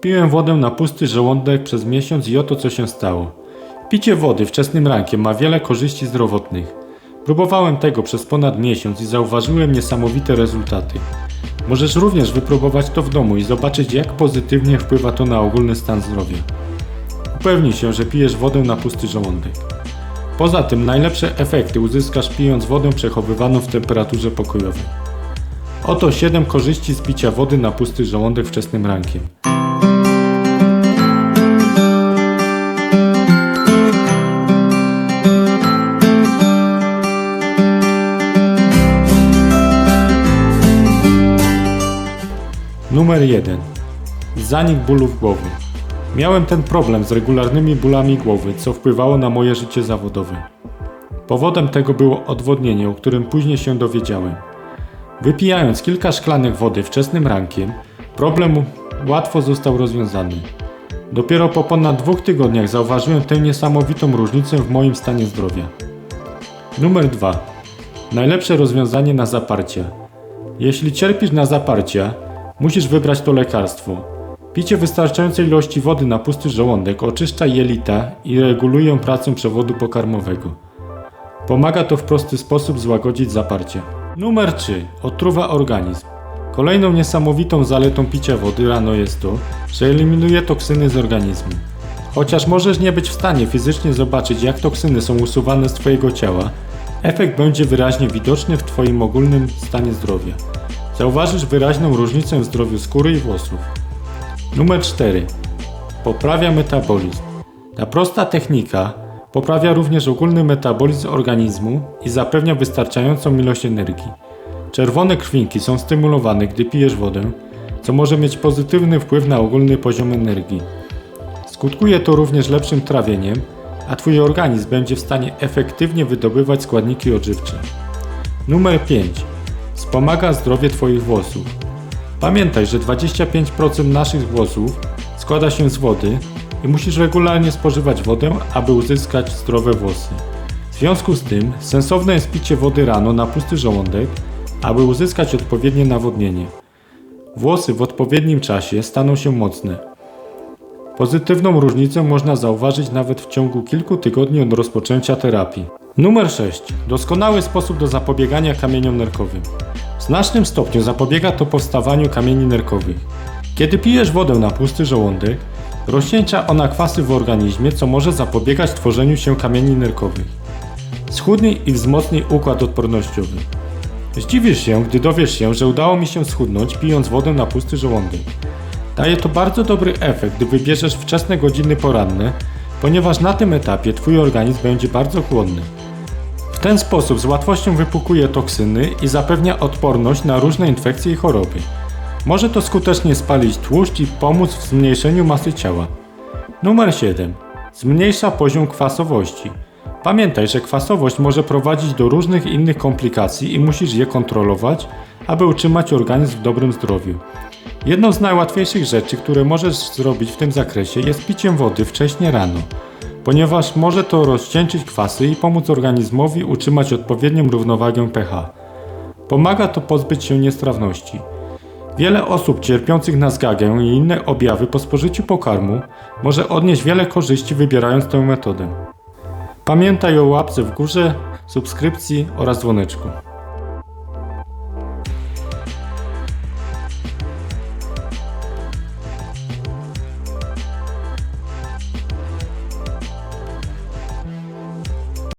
Piłem wodę na pusty żołądek przez miesiąc i oto co się stało. Picie wody wczesnym rankiem ma wiele korzyści zdrowotnych. Próbowałem tego przez ponad miesiąc i zauważyłem niesamowite rezultaty. Możesz również wypróbować to w domu i zobaczyć jak pozytywnie wpływa to na ogólny stan zdrowia. Upewnij się, że pijesz wodę na pusty żołądek. Poza tym najlepsze efekty uzyskasz pijąc wodę przechowywaną w temperaturze pokojowej. Oto 7 korzyści z picia wody na pusty żołądek wczesnym rankiem. Numer 1. Zanik bólów głowy. Miałem ten problem z regularnymi bólami głowy, co wpływało na moje życie zawodowe. Powodem tego było odwodnienie, o którym później się dowiedziałem. Wypijając kilka szklanek wody wczesnym rankiem, problem łatwo został rozwiązany. Dopiero po ponad dwóch tygodniach zauważyłem tę niesamowitą różnicę w moim stanie zdrowia. Numer 2. Najlepsze rozwiązanie na zaparcia. Jeśli cierpisz na zaparcia, musisz wybrać to lekarstwo. Picie wystarczającej ilości wody na pusty żołądek oczyszcza jelita i reguluje pracę przewodu pokarmowego. Pomaga to w prosty sposób złagodzić zaparcie. Numer 3. Otruwa organizm. Kolejną niesamowitą zaletą picia wody rano jest to, że eliminuje toksyny z organizmu. Chociaż możesz nie być w stanie fizycznie zobaczyć jak toksyny są usuwane z Twojego ciała, efekt będzie wyraźnie widoczny w Twoim ogólnym stanie zdrowia. Zauważysz wyraźną różnicę w zdrowiu skóry i włosów. Numer 4. Poprawia metabolizm. Ta prosta technika poprawia również ogólny metabolizm organizmu i zapewnia wystarczającą ilość energii. Czerwone krwinki są stymulowane, gdy pijesz wodę, co może mieć pozytywny wpływ na ogólny poziom energii. Skutkuje to również lepszym trawieniem, a Twój organizm będzie w stanie efektywnie wydobywać składniki odżywcze. Numer 5. Wspomaga zdrowie Twoich włosów. Pamiętaj, że 25% naszych włosów składa się z wody i musisz regularnie spożywać wodę, aby uzyskać zdrowe włosy. W związku z tym sensowne jest picie wody rano na pusty żołądek, aby uzyskać odpowiednie nawodnienie. Włosy w odpowiednim czasie staną się mocne. Pozytywną różnicę można zauważyć nawet w ciągu kilku tygodni od rozpoczęcia terapii. Numer 6. Doskonały sposób do zapobiegania kamieniom nerkowym. W znacznym stopniu zapobiega to powstawaniu kamieni nerkowych. Kiedy pijesz wodę na pusty żołądek, rozcieńcza ona kwasy w organizmie, co może zapobiegać tworzeniu się kamieni nerkowych. Schudnij i wzmocnij układ odpornościowy. Zdziwisz się, gdy dowiesz się, że udało mi się schudnąć pijąc wodę na pusty żołądek. Daje to bardzo dobry efekt, gdy wybierzesz wczesne godziny poranne, ponieważ na tym etapie Twój organizm będzie bardzo chłodny. Ten sposób z łatwością wypukuje toksyny i zapewnia odporność na różne infekcje i choroby. Może to skutecznie spalić tłuszcz i pomóc w zmniejszeniu masy ciała. Numer 7. Zmniejsza poziom kwasowości. Pamiętaj, że kwasowość może prowadzić do różnych innych komplikacji i musisz je kontrolować, aby utrzymać organizm w dobrym zdrowiu. Jedną z najłatwiejszych rzeczy, które możesz zrobić w tym zakresie jest picie wody wcześnie rano, ponieważ może to rozcieńczyć kwasy i pomóc organizmowi utrzymać odpowiednią równowagę pH. Pomaga to pozbyć się niestrawności. Wiele osób cierpiących na zgagę i inne objawy po spożyciu pokarmu może odnieść wiele korzyści wybierając tę metodę. Pamiętaj o łapce w górze, subskrypcji oraz dzwoneczku.